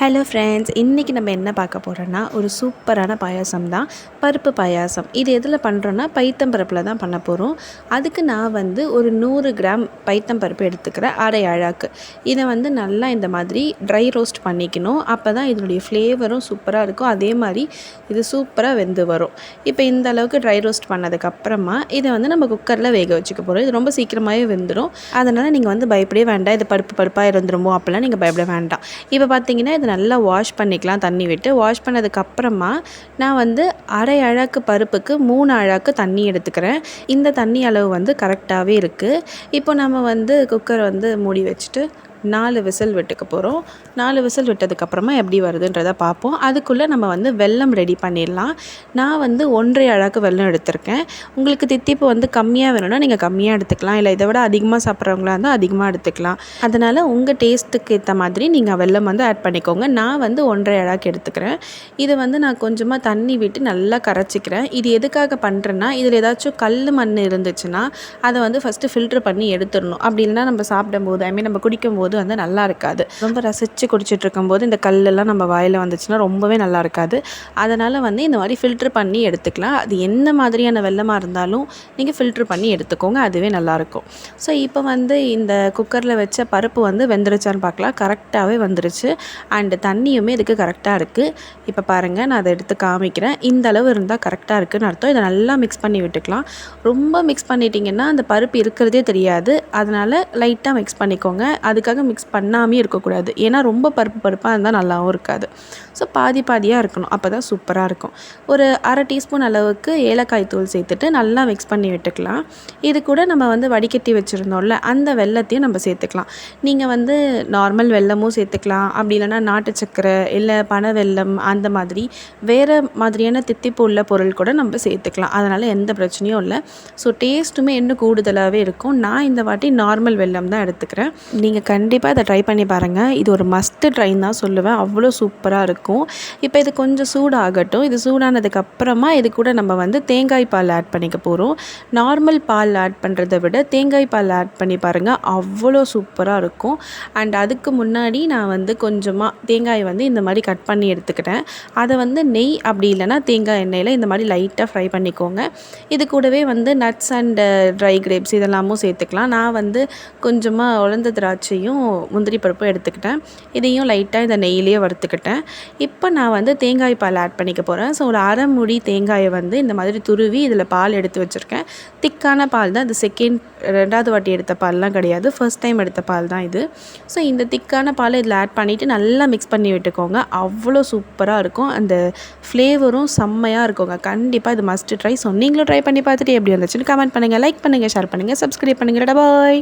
Hello friends இன்றைக்கி நம்ம என்ன பார்க்க போகிறோன்னா ஒரு சூப்பரான பாயாசம் தான். பருப்பு பாயாசம். இது எதில் பண்ணுறோன்னா பைத்தம்பருப்பில் தான் பண்ண போகிறோம் அதுக்கு நான் வந்து ஒரு நூறு கிராம் பைத்தம்பருப்பு எடுத்துக்கிறேன் அரை அழாக்கு. இதை வந்து நல்லா இந்த மாதிரி ட்ரை ரோஸ்ட் பண்ணிக்கணும். அப்போ தான் இதனுடைய ஃப்ளேவரும் சூப்பராக இருக்கும். அதே மாதிரி இது சூப்பராக வெந்து வரும். இப்போ இந்த அளவுக்கு ட்ரை ரோஸ்ட் பண்ணதுக்கப்புறமா இதை வந்து நம்ம குக்கரில் வேக வச்சுக்க போகிறோம் இது ரொம்ப சீக்கிரமாகவே வெந்துடும் அதனால் நீங்கள் வந்து பயப்படவே வேண்டாம். இது பருப்பு பருப்பாக இருந்துருமோ அப்போல்லாம் நீங்கள் பயப்பட வேண்டாம். இப்போ பார்த்தீங்கன்னா இது நல்லா வாஷ் பண்ணிக்கலாம் தண்ணி விட்டு. வாஷ் பண்ணதுக்கப்புறமா நான் வந்து அரை அழகு பருப்புக்கு மூணு அழகு தண்ணி எடுத்துக்கிறேன். இந்த தண்ணி அளவு வந்து கரெக்டாகவே இருக்குது இப்போ நம்ம வந்து குக்கர் வந்து மூடி வச்சுட்டு நாலு விசில் விட்டுக்க போகிறோம் நாலு விசில் விட்டதுக்கப்புறமா எப்படி வருதுன்றதை பார்ப்போம். அதுக்குள்ளே நம்ம வந்து வெல்லம் ரெடி பண்ணிடலாம். நான் வந்து ஒன்றரை அழகு வெல்லம் எடுத்திருக்கேன். உங்களுக்கு தித்திப்பு வந்து கம்மியாக வேணும்னா நீங்கள் கம்மியாக எடுத்துக்கலாம். இல்லை இதை விட அதிகமாக சாப்பிட்றவங்களா இருந்தால் அதிகமாக எடுத்துக்கலாம். அதனால் உங்கள் டேஸ்ட்டுக்கு ஏற்ற மாதிரி நீங்கள் வெல்லம் வந்து ஆட் பண்ணிக்கோங்க. நான் வந்து ஒன்றரை அழகு எடுத்துக்கிறேன். இதை வந்து நான் கொஞ்சமாக தண்ணி விட்டு நல்லா கரைச்சிக்கிறேன். இது எதுக்காக பண்ணுறேன்னா இதில் ஏதாச்சும் கல் மண் இருந்துச்சுன்னா அதை வந்து ஃபஸ்ட்டு ஃபில்ட்ரு பண்ணி எடுத்துடணும். அப்படி இல்லைனா நம்ம சாப்பிடும்போது ஐ மீன் நம்ம குடிக்கும்போது போது வந்து நல்லா இருக்காது. ரொம்ப ரசித்து குடிச்சிட்டு இருக்கும்போது இந்த கல்லெல்லாம் நம்ம வாயில் வந்துச்சுன்னா ரொம்பவே நல்லா இருக்காது. அதனால் வந்து இந்த மாதிரி ஃபில்ட்ரு பண்ணி எடுத்துக்கலாம். அது என்ன மாதிரியான வெள்ளமாக இருந்தாலும் நீங்கள் ஃபில்ட்ரு பண்ணி எடுத்துக்கோங்க. அதுவே நல்லாயிருக்கும் ஸோ இப்போ வந்து இந்த குக்கரில் வச்ச பருப்பு வந்து வெந்துருச்சான்னு பார்க்கலாம். கரெக்டாகவே வந்துருச்சு. அண்டு தண்ணியுமே இதுக்கு கரெக்டாக இருக்குது இப்போ பாருங்கள் நான் அதை எடுத்து காமிக்கிறேன். இந்த அளவு இருந்தால் கரெக்டாக இருக்குதுன்னு அர்த்தம். இதை நல்லா மிக்ஸ் பண்ணி விட்டுக்கலாம். ரொம்ப மிக்ஸ் பண்ணிட்டீங்கன்னா அந்த பருப்பு இருக்கிறதே தெரியாது. அதனால் லைட்டாக மிக்ஸ் பண்ணிக்கோங்க. அதுக்காக மிக்ஸ் பண்ணாமே இருக்கக்கூடாது. ஏன்னா ரொம்ப பருப்பு பருப்பாக இருந்தால் நல்லாவும் இருக்காது. ஸோ பாதி பாதியாக இருக்கணும். அப்போ தான் சூப்பராக இருக்கும். ஒரு அரை டீஸ்பூன் அளவுக்கு ஏலக்காய் தூள் சேர்த்துட்டு நல்லா மிக்ஸ் பண்ணி விட்டுக்கலாம். இது கூட நம்ம வந்து வடிகட்டி வச்சுருந்தோம்ல அந்த வெள்ளத்தையும் நம்ம சேர்த்துக்கலாம். நீங்கள் வந்து நார்மல் வெல்லமும் சேர்த்துக்கலாம். அப்படி இல்லைனா நாட்டு சக்கரை இல்லை பனை வெல்லம் அந்த மாதிரி வேறு மாதிரியான தித்திப்பு உள்ள பொருள் கூட நம்ம சேர்த்துக்கலாம். அதனால் எந்த பிரச்சனையும் இல்லை. ஸோ டேஸ்ட்டுமே இன்னும் கூடுதலாகவே இருக்கும். நான் இந்த வாட்டி நார்மல் வெல்லம் தான் எடுத்துக்கிறேன். நீங்கள் கண்டிப்பாக கண்டிப்பாக இதை ட்ரை பண்ணி பாருங்கள் இது ஒரு மஸ்ட்டு ட்ரைன் தான் சொல்லுவேன். அவ்வளோ சூப்பராக இருக்கும். இப்போ இது கொஞ்சம் சூடாகட்டும். இது சூடானதுக்கப்புறமா இது கூட நம்ம வந்து தேங்காய் பால் ஆட் பண்ணிக்க போகிறோம் நார்மல் பால் ஆட் பண்ணுறத விட தேங்காய் பால் ஆட் பண்ணி பாருங்கள் அவ்வளோ சூப்பராக இருக்கும். அண்ட் அதுக்கு முன்னாடி நான் வந்து கொஞ்சமாக தேங்காய் வந்து இந்த மாதிரி கட் பண்ணி எடுத்துக்கிட்டேன். அதை வந்து நெய் அப்படி இல்லைனா தேங்காய் எண்ணெயில் இந்த மாதிரி லைட்டாக ஃப்ரை பண்ணிக்கோங்க. இது கூடவே வந்து நட்ஸ் அண்ட் ட்ரை கிரேப்ஸ் இதெல்லாமும் சேர்த்துக்கலாம். நான் வந்து கொஞ்சமாக உலர்ந்த திராட்சையும் முந்திரி பருப்பும் எடுத்துக்கிட்டேன். இதையும் லைட்டாக இந்த நெய்யிலேயே வறுத்துக்கிட்டேன். இப்போ நான் வந்து தேங்காய் பால் ஆட் பண்ணிக்க போகிறேன் ஸோ ஒரு அரை முடி தேங்காயை வந்து இந்த மாதிரி துருவி இதில் பால் எடுத்து வச்சுருக்கேன். திக்கான பால் தான். இது செகண்ட் ரெண்டாவது வாட்டி எடுத்த பால்லாம் கிடையாது. ஃபர்ஸ்ட் டைம் எடுத்த பால் தான் இது. ஸோ இந்த திக்கான பாலை இதில் ஆட் பண்ணிவிட்டு நல்லா மிக்ஸ் பண்ணி விட்டுக்கோங்க. அவ்வளோ சூப்பராக இருக்கும். அந்த ஃப்ளேவரும் செம்மையாக இருக்குங்க. கண்டிப்பாக இது மஸ்ட் ட்ரை ஸோ நீங்களும் ட்ரை பண்ணி பார்த்துட்டு எப்படி இருந்துச்சுன்னு கமெண்ட் பண்ணுங்கள் லைக் பண்ணுங்கள் ஷேர் பண்ணுங்கள் சப்ஸ்கிரைப் பண்ணுங்கள் பாய்